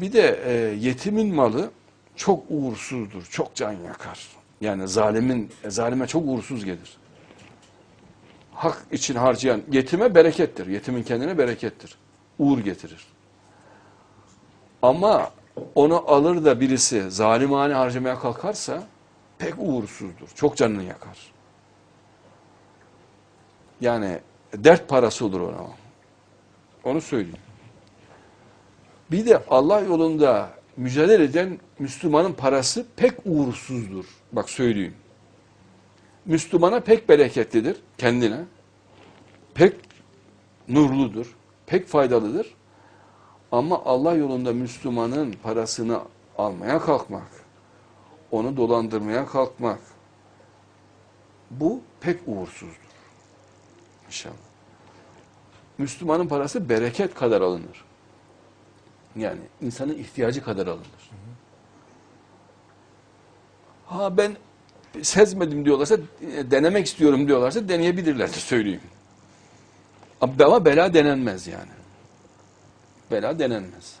Bir de e, yetimin malı çok uğursuzdur, çok can yakar. Yani zalimin, e, zalime çok uğursuz gelir. Hak için harcayan yetime berekettir. Yetimin kendine berekettir. Uğur getirir. Ama onu alır da birisi zalimane harcamaya kalkarsa pek uğursuzdur. Çok canını yakar. Yani dert parası olur ona. Onu söyleyeyim. Bir de Allah yolunda mücadele eden Müslümanın parası pek uğursuzdur. Bak söyleyeyim. Müslümana pek bereketlidir kendine. Pek nurludur. Pek faydalıdır. Ama Allah yolunda Müslümanın parasını almaya kalkmak, onu dolandırmaya kalkmak, bu pek uğursuzdur. İnşallah. Müslümanın parası bereket kadar alınır. Yani insanın ihtiyacı kadar alınır. Ha ben sezmedim diyorlarsa, e, denemek istiyorum diyorlarsa deneyebilirler de söyleyeyim. Ama bela denenmez yani. Bela denenmez.